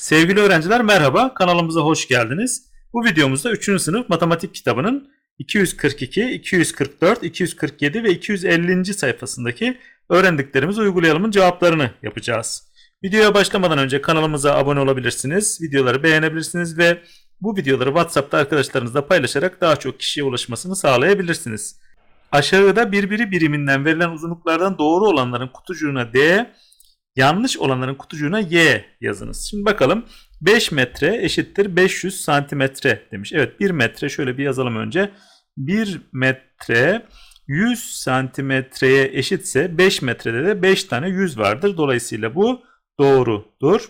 Sevgili öğrenciler merhaba, kanalımıza hoş geldiniz. Bu videomuzda 3. sınıf matematik kitabının 242, 244, 247 ve 250. sayfasındaki öğrendiklerimizi uygulayalımın cevaplarını yapacağız. Videoya başlamadan önce kanalımıza abone olabilirsiniz, videoları beğenebilirsiniz ve bu videoları WhatsApp'ta arkadaşlarınızla paylaşarak daha çok kişiye ulaşmasını sağlayabilirsiniz. Aşağıda birbiri biriminden verilen uzunluklardan doğru olanların kutucuğuna D, yanlış olanların kutucuğuna Y yazınız. Şimdi bakalım 5 metre eşittir 500 santimetre demiş. Evet 1 metre şöyle bir yazalım önce. 1 metre 100 santimetreye eşitse 5 metrede de 5 tane 100 vardır. Dolayısıyla bu doğrudur.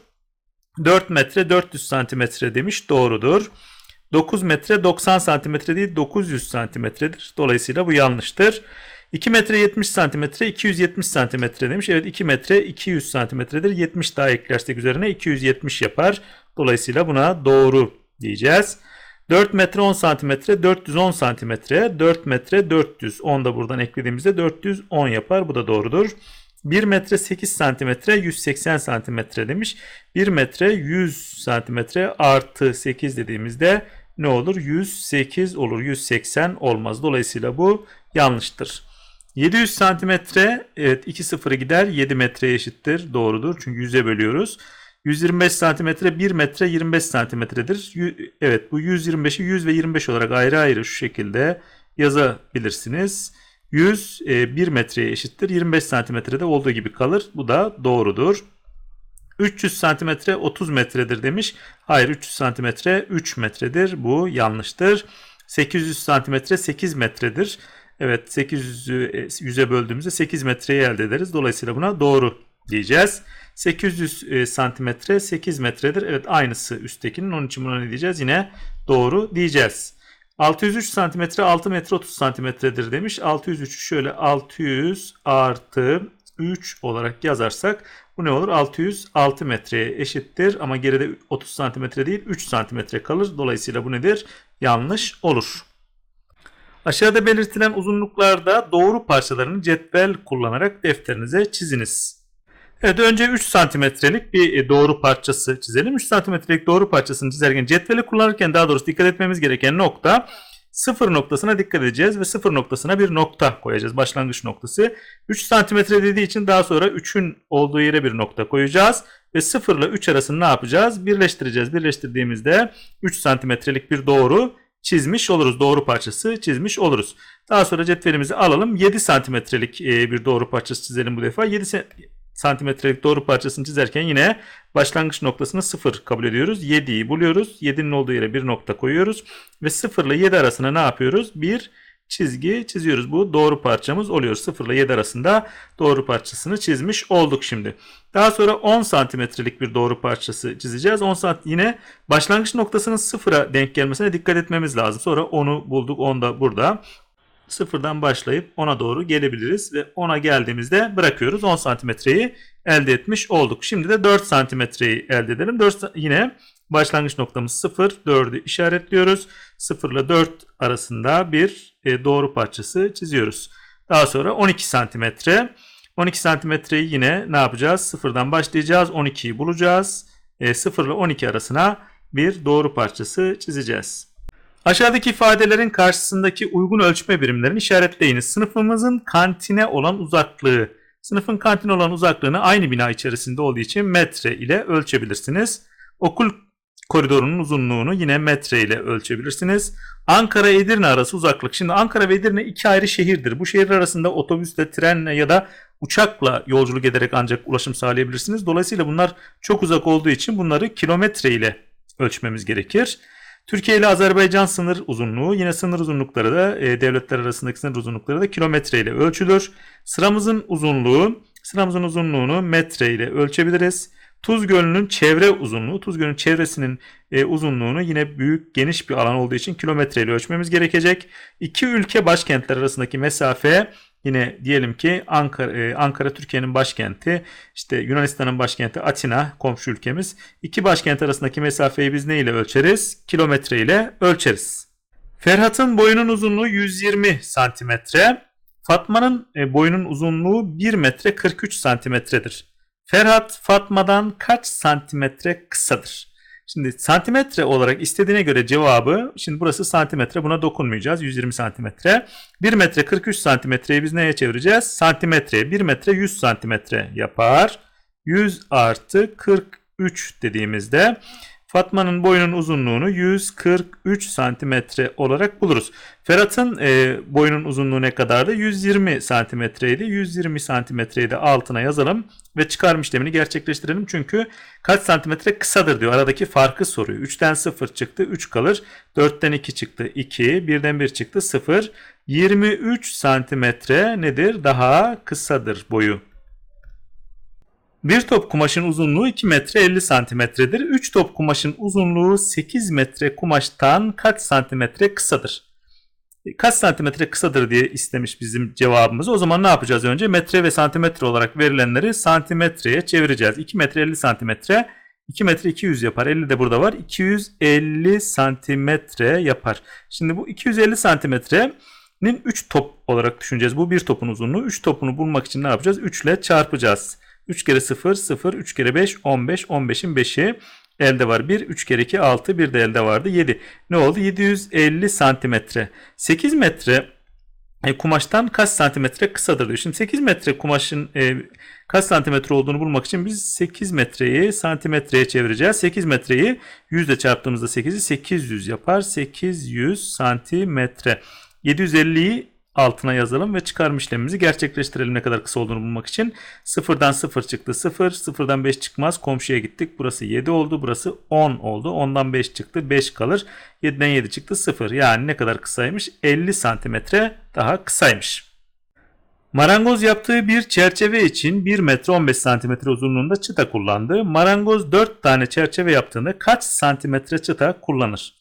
4 metre 400 santimetre demiş doğrudur. 9 metre 90 santimetre değil 900 santimetredir. Dolayısıyla bu yanlıştır. 2 metre 70 santimetre 270 santimetre demiş. Evet 2 metre 200 santimetredir. 70 daha eklersek üzerine 270 yapar. Dolayısıyla buna doğru diyeceğiz. 4 metre 10 santimetre 410 santimetre 4 metre 400 10 da buradan eklediğimizde 410 yapar. Bu da doğrudur. 1 metre 8 santimetre 180 santimetre demiş. 1 metre 100 santimetre artı 8 dediğimizde ne olur? 108 olur. 180 olmaz. Dolayısıyla bu yanlıştır. 700 santimetre evet 2 sıfırı gider 7 metreye eşittir. Doğrudur. Çünkü 100'e bölüyoruz. 125 santimetre 1 metre 25 santimetredir. Evet bu 125'i 100 ve 25 olarak ayrı ayrı şu şekilde yazabilirsiniz. 100 1 metreye eşittir. 25 santimetrede olduğu gibi kalır. Bu da doğrudur. 300 santimetre 30 metredir demiş. Hayır 300 santimetre 3 metredir. Bu yanlıştır. 800 santimetre 8 metredir. Evet 800'ü 100'e böldüğümüzde 8 metreyi elde ederiz. Dolayısıyla buna doğru diyeceğiz. 800 santimetre 8 metredir. Evet aynısı üsttekinin. Onun için buna ne diyeceğiz? Yine doğru diyeceğiz. 603 santimetre 6 metre 30 santimetredir demiş. 603'ü şöyle 600 artı 3 olarak yazarsak bu ne olur? 606 metreye eşittir ama geride 30 santimetre değil 3 santimetre kalır. Dolayısıyla bu nedir? Yanlış olur. Aşağıda belirtilen uzunluklarda doğru parçalarını cetvel kullanarak defterinize çiziniz. Evet önce 3 santimetrelik bir e, doğru parçası çizelim. 3 santimetrelik doğru parçasını çizerken cetveli kullanırken daha doğrusu dikkat etmemiz gereken nokta sıfır noktasına dikkat edeceğiz ve sıfır noktasına bir nokta koyacağız. Başlangıç noktası. 3 santimetre dediği için daha sonra 3'ün olduğu yere bir nokta koyacağız. Ve 0 ile 3 arasını ne yapacağız? Birleştireceğiz. Birleştirdiğimizde 3 santimetrelik bir doğru çizmiş oluruz. Doğru parçası çizmiş oluruz. Daha sonra cetvelimizi alalım. 7 santimetrelik e, bir doğru parçası çizelim bu defa. 7 santimetrelik doğru parçasını çizerken yine başlangıç noktasını 0 kabul ediyoruz. 7'yi buluyoruz. 7'nin olduğu yere bir nokta koyuyoruz. Ve 0 ile 7 arasına ne yapıyoruz? Bir çizgi çiziyoruz. Bu doğru parçamız oluyor. 0 ile 7 arasında doğru parçasını çizmiş olduk şimdi. Daha sonra 10 santimetrelik bir doğru parçası çizeceğiz. 10 sant yine başlangıç noktasının 0'a denk gelmesine dikkat etmemiz lazım. Sonra 10'u bulduk. 10 da burada. Sıfırdan başlayıp 10'a doğru gelebiliriz ve 10'a geldiğimizde bırakıyoruz. 10 santimetreyi elde etmiş olduk. Şimdi de 4 santimetreyi elde edelim. 4 yine başlangıç noktamız 0. 4'ü işaretliyoruz. 0 ile 4 arasında bir e, doğru parçası çiziyoruz. Daha sonra 12 santimetre. 12 santimetreyi yine ne yapacağız? Sıfırdan başlayacağız. 12'yi bulacağız. E, 0 ile 12 arasına bir doğru parçası çizeceğiz. Aşağıdaki ifadelerin karşısındaki uygun ölçme birimlerini işaretleyiniz. Sınıfımızın kantine olan uzaklığı. Sınıfın kantine olan uzaklığını aynı bina içerisinde olduğu için metre ile ölçebilirsiniz. Okul koridorunun uzunluğunu yine metre ile ölçebilirsiniz. Ankara-Edirne arası uzaklık. Şimdi Ankara ve Edirne iki ayrı şehirdir. Bu şehir arasında otobüsle, trenle ya da uçakla yolculuk ederek ancak ulaşım sağlayabilirsiniz. Dolayısıyla bunlar çok uzak olduğu için bunları kilometre ile ölçmemiz gerekir. Türkiye ile Azerbaycan sınır uzunluğu yine sınır uzunlukları da e, devletler arasındaki sınır uzunlukları da kilometre ile ölçülür. Sıramızın uzunluğu sıramızın uzunluğunu metre ile ölçebiliriz. Tuz Gölü'nün çevre uzunluğu, Tuz Gölü'nün çevresinin e, uzunluğunu yine büyük geniş bir alan olduğu için kilometre ile ölçmemiz gerekecek. İki ülke başkentler arasındaki mesafe Yine diyelim ki Ankara, e, Ankara Türkiye'nin başkenti, işte Yunanistan'ın başkenti Atina komşu ülkemiz. İki başkent arasındaki mesafeyi biz ne ile ölçeriz? Kilometre ile ölçeriz. Ferhat'ın boyunun uzunluğu 120 santimetre. Fatma'nın e, boyunun uzunluğu 1 metre 43 santimetredir. Ferhat Fatma'dan kaç santimetre kısadır? Şimdi santimetre olarak istediğine göre cevabı, şimdi burası santimetre buna dokunmayacağız. 120 santimetre. 1 metre 43 santimetreyi biz neye çevireceğiz? Santimetreye. 1 metre 100 santimetre yapar. 100 artı 43 dediğimizde Fatma'nın boyunun uzunluğunu 143 santimetre olarak buluruz. Ferhat'ın e, boyunun uzunluğu ne kadardı? 120 santimetreydi. 120 santimetreyi de altına yazalım ve çıkarma işlemini gerçekleştirelim. Çünkü kaç santimetre kısadır diyor. Aradaki farkı soruyor. 3'ten 0 çıktı 3 kalır. 4'ten 2 çıktı 2. 1'den 1 çıktı 0. 23 santimetre nedir? Daha kısadır boyu. Bir top kumaşın uzunluğu 2 metre 50 santimetredir. 3 top kumaşın uzunluğu 8 metre kumaştan kaç santimetre kısadır? E, Kaç santimetre kısadır diye istemiş bizim cevabımızı. O zaman ne yapacağız önce? Metre ve santimetre olarak verilenleri santimetreye çevireceğiz. 2 metre 50 santimetre 2 metre 200 yapar. 50 de burada var. 250 santimetre yapar. Şimdi bu 250 santimetrenin 3 top olarak düşüneceğiz. Bu bir topun uzunluğu. 3 topunu bulmak için ne yapacağız? 3 ile çarpacağız. 3 kere 0 0 3 kere 5 15 15'in 5'i elde var. 1 3 kere 2 6 bir de elde vardı 7. Ne oldu? 750 santimetre. 8 metre e, kumaştan kaç santimetre kısadır diyor. Şimdi 8 metre kumaşın e, kaç santimetre olduğunu bulmak için biz 8 metreyi santimetreye çevireceğiz. 8 metreyi 100 ile çarptığımızda 8'i 800 yapar. 800 santimetre. 750'yi altına yazalım ve çıkarma işlemimizi gerçekleştirelim ne kadar kısa olduğunu bulmak için. Sıfırdan 0 çıktı 0, sıfırdan 5 çıkmaz komşuya gittik. Burası 7 oldu, burası 10 oldu. 10'dan 5 çıktı 5 kalır. 7'den 7 çıktı 0 yani ne kadar kısaymış? 50 santimetre daha kısaymış. Marangoz yaptığı bir çerçeve için 1 metre 15 santimetre uzunluğunda çıta kullandı. Marangoz 4 tane çerçeve yaptığında kaç santimetre çıta kullanır?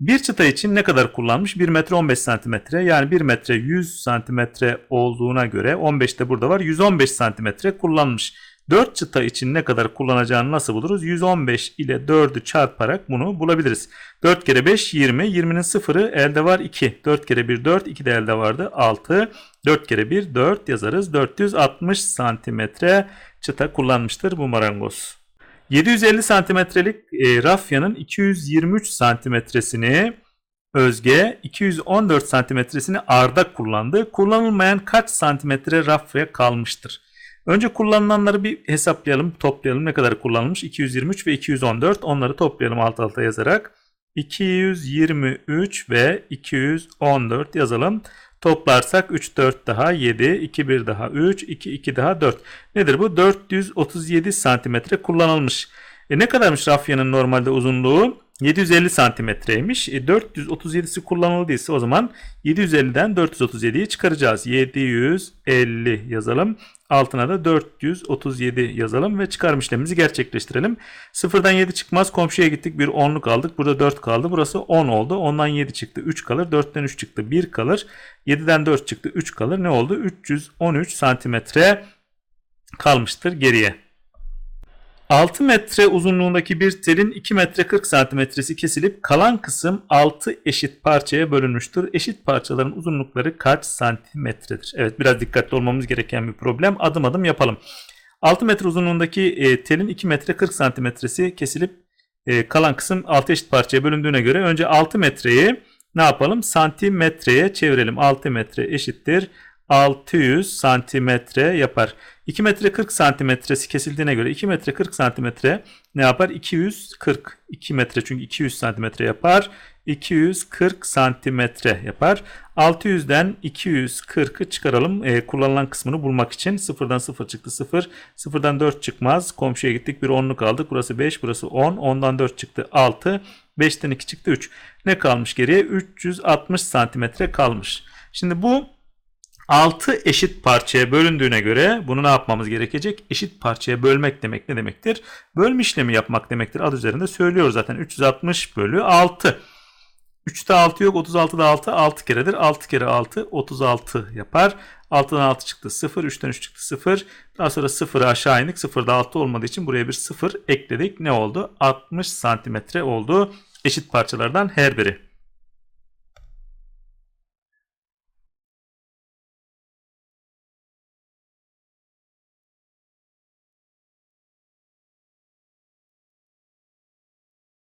Bir çıta için ne kadar kullanmış? 1 metre 15 santimetre yani 1 metre 100 santimetre olduğuna göre 15 de burada var 115 santimetre kullanmış. 4 çıta için ne kadar kullanacağını nasıl buluruz? 115 ile 4'ü çarparak bunu bulabiliriz. 4 kere 5 20. 20'nin sıfırı elde var 2. 4 kere 1 4. 2 de elde vardı 6. 4 kere 1 4 yazarız. 460 santimetre çıta kullanmıştır bu marangoz. 750 santimetrelik e, rafyanın 223 santimetresini Özge, 214 santimetresini Arda kullandı. Kullanılmayan kaç santimetre rafya kalmıştır? Önce kullanılanları bir hesaplayalım, toplayalım. Ne kadar kullanılmış? 223 ve 214. Onları toplayalım alt alta yazarak. 223 ve 214 yazalım. Toplarsak 3 4 daha 7, 2 1 daha 3, 2 2 daha 4. Nedir bu? 437 santimetre kullanılmış. E ne kadarmış rafyanın normalde uzunluğu? 750 santimetreymiş. E 437'si kullanıldıysa o zaman 750'den 437'yi çıkaracağız. 750 yazalım. Altına da 437 yazalım ve çıkarım işlemimizi gerçekleştirelim. Sıfırdan 7 çıkmaz. Komşuya gittik. Bir 10'luk aldık. Burada 4 kaldı. Burası 10 oldu. Ondan 7 çıktı. 3 kalır. 4'ten 3 çıktı. 1 kalır. 7'den 4 çıktı. 3 kalır. Ne oldu? 313 santimetre kalmıştır geriye. 6 metre uzunluğundaki bir telin 2 metre 40 santimetresi kesilip kalan kısım 6 eşit parçaya bölünmüştür. Eşit parçaların uzunlukları kaç santimetredir? Evet biraz dikkatli olmamız gereken bir problem. Adım adım yapalım. 6 metre uzunluğundaki e, telin 2 metre 40 santimetresi kesilip e, kalan kısım 6 eşit parçaya bölündüğüne göre önce 6 metreyi ne yapalım? Santimetreye çevirelim. 6 metre eşittir 600 santimetre yapar. 2 metre 40 santimetresi kesildiğine göre 2 metre 40 santimetre ne yapar? 240 2 metre çünkü 200 santimetre yapar. 240 santimetre yapar. 600'den 240'ı çıkaralım. E, kullanılan kısmını bulmak için. 0'dan 0 çıktı 0. 0'dan 4 çıkmaz. Komşuya gittik. Bir 10'luk aldık. Burası 5. Burası 10. 10'dan 4 çıktı 6. 5'ten 2 çıktı 3. Ne kalmış geriye? 360 santimetre kalmış. Şimdi bu 6 eşit parçaya bölündüğüne göre bunu ne yapmamız gerekecek? Eşit parçaya bölmek demek ne demektir? Bölme işlemi yapmak demektir. Ad üzerinde söylüyor zaten. 360 bölü 6. 3'te 6 yok. 36'da 6. 6 keredir. 6 kere 6 36 yapar. 6'dan 6 çıktı 0. 3'ten 3 çıktı 0. Daha sonra 0'ı aşağı indik. 0'da 6 olmadığı için buraya bir 0 ekledik. Ne oldu? 60 santimetre oldu. Eşit parçalardan her biri.